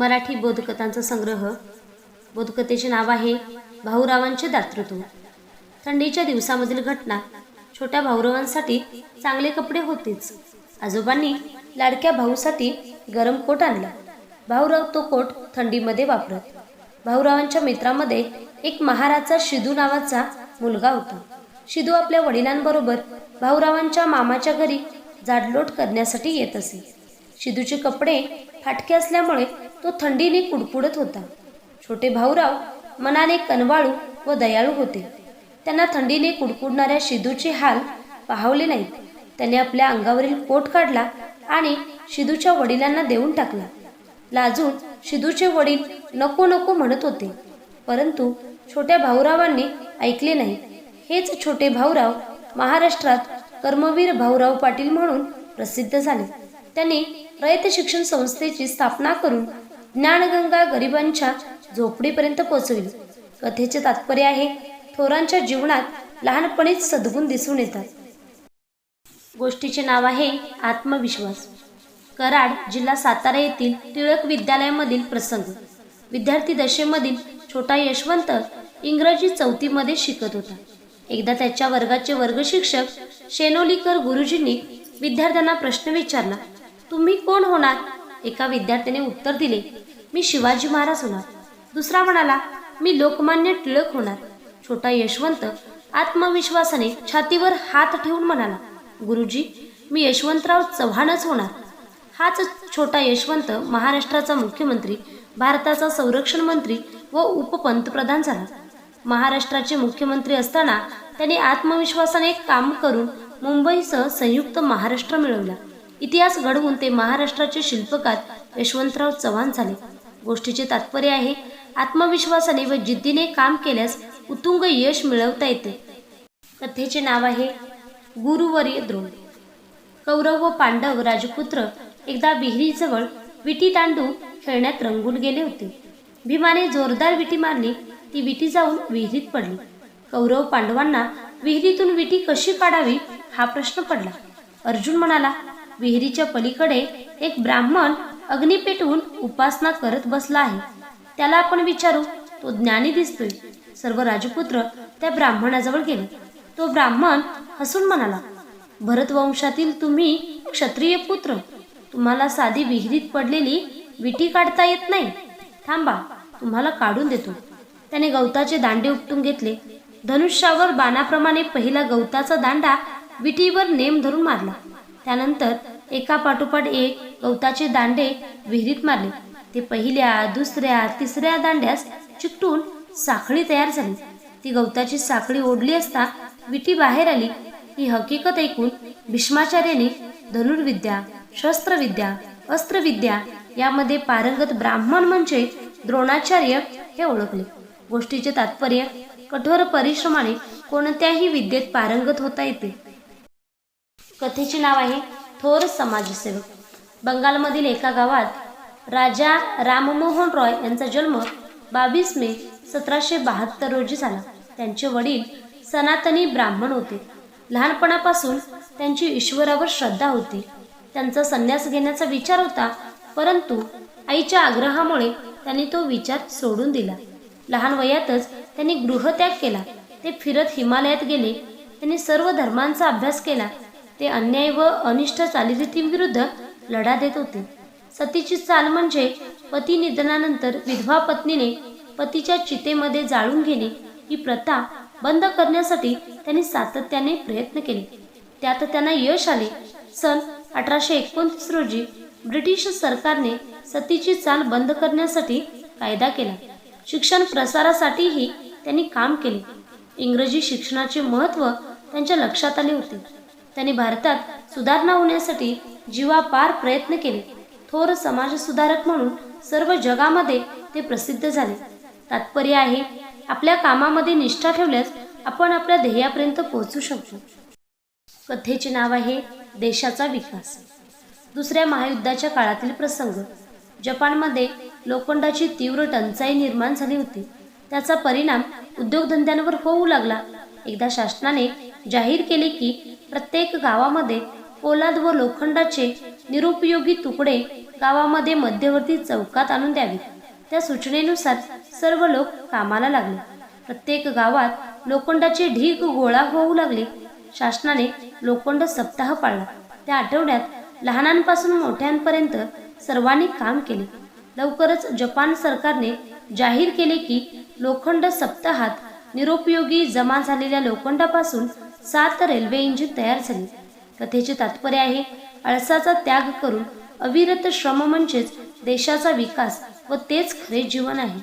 मराठी बोधकथांचा संग्रह. बोधकथेचे नाव आहे भाऊरावांचे दातृत्व. थंडीच्या दिवसामधील घटना छोट्या भाऊरावांसाठी चांगले कपडे होतेच. आजोबांनी लाडक्या भाऊसाठी गरम कोट आणला. भाऊराव तो कोट थंडीमध्ये वापरत. भाऊरावांच्या मित्रामध्ये एक महाराजा शिदू नावाचा मुलगा होता. शिदू आपल्या वडिलांबरोबर भाऊरावांच्या मामाच्या घरी जाडलोट करण्यासाठी येत असे. शिदूचे कपडे फाटके असल्यामुळे तो थंडीने कुडकुडत होता. छोटे भाऊराव मनाने कनवाळू व दयाळू होते. त्यांना थंडीने कुडकुडणाऱ्या शिदूचे हाल पाहवले नाहीत. त्याने आपल्या अंगावरील कोट काढला आणि शिदूच्या वडिलांना देऊन टाकला. लाजून शिदूचे वडील नको नको म्हणत होते. परंतु छोट्या भाऊरावांनी ऐकले नाही. हेच छोटे भाऊराव महाराष्ट्रात कर्मवीर भाऊराव पाटील म्हणून प्रसिद्ध झाले. त्यांनी रयत शिक्षण संस्थेची स्थापना करून ज्ञानगंगा गरिबांच्या झोपडीपर्यंत पोहोचविली. कथेचे तात्पर्य आहे थोरांच्या जीवनात लहानपणीच सद्गुण दिसून येतात. गोष्टीचे नाव आहे आत्मविश्वास. कराड जिल्हा सातारा येथील टिळक विद्यालयामधील प्रसंग. विद्यार्थी दशेमधील छोटा यशवंत इंग्रजी चौथीमध्ये शिकत होता. एकदा त्याच्या वर्गाचे वर्गशिक्षक शेनोलीकर गुरुजींनी विद्यार्थ्यांना प्रश्न विचारला तुम्ही कोण होणार? एका विद्यार्थ्याने उत्तर दिले मी शिवाजी महाराज होणार. दुसरा म्हणाला मी लोकमान्य टिळक होणार. छोटा यशवंत आत्मविश्वासाने छातीवर हात ठेवून म्हणाला गुरुजी मी यशवंतराव चव्हाणच होणार. हाच छोटा यशवंत महाराष्ट्राचा मुख्यमंत्री भारताचा संरक्षण मंत्री व उपपंतप्रधान झाला. महाराष्ट्राचे मुख्यमंत्री असताना त्यांनी आत्मविश्वासाने काम करून मुंबईसह संयुक्त महाराष्ट्र मिळवला. इतिहास घडवून ते महाराष्ट्राचे शिल्पकार यशवंतराव चव्हाण झाले. गोष्टीचे तात्पर्य आहे आत्मविश्वासाने व जिद्दीने काम केल्यास उत्तुंग यश मिळवता येते. कथेचे नाव आहे गुरुवर्य द्रोण. कौरव व पांडव राजपुत्र एकदा विहिरीजवळ विटी तांडू खेळण्यात रंगून गेले होते. भीमाने जोरदार विटी मारली ती विटी जाऊन विहिरीत पडली. कौरव पांडवांना विहिरीतून विटी कशी काढावी हा प्रश्न पडला. अर्जुन म्हणाला विहिरीच्या पलीकडे एक ब्राह्मण अग्नी पेटवून उपासना करत बसला आहे. त्याला आपण विचारू तो ज्ञानी दिसतोय. सर्व राजपुत्र त्या ब्राह्मणाजवळ गेले. तो ब्राह्मण हसून म्हणाला भरतवंशातील तुम्ही क्षत्रिय पुत्र. तुम्हाला साधी विहिरीत पडलेली विटी काढता येत नाही. थांबा तुम्हाला काढून देतो. त्याने गवताचे दांडे उपटून घेतले. धनुष्यावर बाणाप्रमाणे पहिला गवताचा दांडा विटीवर नेम धरून मारला. त्यानंतर एका पाठोपाठ एक गवताचे दांडे विहिरीत मारले. ते पहिल्या दुसऱ्या तिसऱ्या दांड्यास चिकटून साखळी तयार झाली. ती गवताची साखळी ओढली असता विटी बाहेर आली. ही हकीकत ऐकून भीष्माचार्याने धनुर्विद्या शस्त्रविद्या अस्त्रविद्या यामध्ये पारंगत ब्राह्मण म्हणजे द्रोणाचार्य हे ओळखले. गोष्टीचे तात्पर्य कठोर परिश्रमाने कोणत्याही विद्येत पारंगत होता येते. कथेचे नाव आहे थोर समाजसेवक. बंगालमधील एका गावात राजा राममोहन रॉय यांचा जन्म बावीस मे सतराशे बहात्तर रोजी झाला. त्यांचे वडील सनातनी ब्राह्मण होते. लहानपणापासून त्यांची ईश्वरावर श्रद्धा होती. त्यांचा संन्यास घेण्याचा विचार होता परंतु आईच्या आग्रहामुळे त्यांनी तो विचार सोडून दिला. लहान वयातच त्यांनी गृहत्याग केला. ते फिरत हिमालयात गेले. त्यांनी सर्व धर्मांचा अभ्यास केला. ते अन्याय व अनिष्ट चालीरीतींविरुद्ध लढा देत होते. सतीची चाल म्हणजे पती निधनानंतर विधवा पत्नीने पतीच्या चितेमध्ये जाळून घेणे ही प्रथा बंद करण्यासाठी त्यांनी सातत्याने प्रयत्न केले. त्यात त्यांना यश आले. सन अठराशे एकोणतीस रोजी ब्रिटिश सरकारने सतीची चाल बंद करण्यासाठी कायदा केला. शिक्षण प्रसारासाठीही त्यांनी काम केले. इंग्रजी शिक्षणाचे महत्त्व त्यांच्या लक्षात आले होते. त्यांनी भारतात सुधारणा होण्यासाठी जीवापार प्रयत्न केले. थोर समाजसुधारक म्हणून सर्व जगामध्ये ते प्रसिद्ध झाले. तात्पर्य आहे आपल्या कामामध्ये निष्ठा ठेवल्यास आपण आपल्या ध्येयापर्यंत पोहोचू शकतो. कथेचे नाव आहे देशाचा विकास. दुसऱ्या महायुद्धाच्या काळातील प्रसंग. जपानमध्ये लोखंडाची तीव्र टंचाई निर्माण झाली होती. त्याचा परिणाम उद्योगधंद्यांवर होऊ लागला. एकदा शासनाने जाहीर केले की प्रत्येक गावामध्ये पोलाद व लोखंडाचे निरुपयोगी तुकडे गावामध्ये मध्यवर्ती चौकात आणून द्यावे. त्या सूचनेनुसार सर्व लोक कामाला लागले. प्रत्येक गावात लोखंडाचे ढीग गोळा होऊ लागले. शासनाने लोखंड सप्ताह पाळला. त्या आठवड्यात लहानांपासून मोठ्यांपर्यंत सर्वांनी काम केले. लवकरच जपान सरकारने जाहीर केले की लोखंड सप्ताहात निरुपयोगी जमा झालेल्या लोखंडापासून सात रेल्वे इंजिन तयार झाली. कथेचे तात्पर्य आहे आळसाचा त्याग करून अविरत श्रम म्हणजेच देशाचा विकास व तेच खरे जीवन आहे.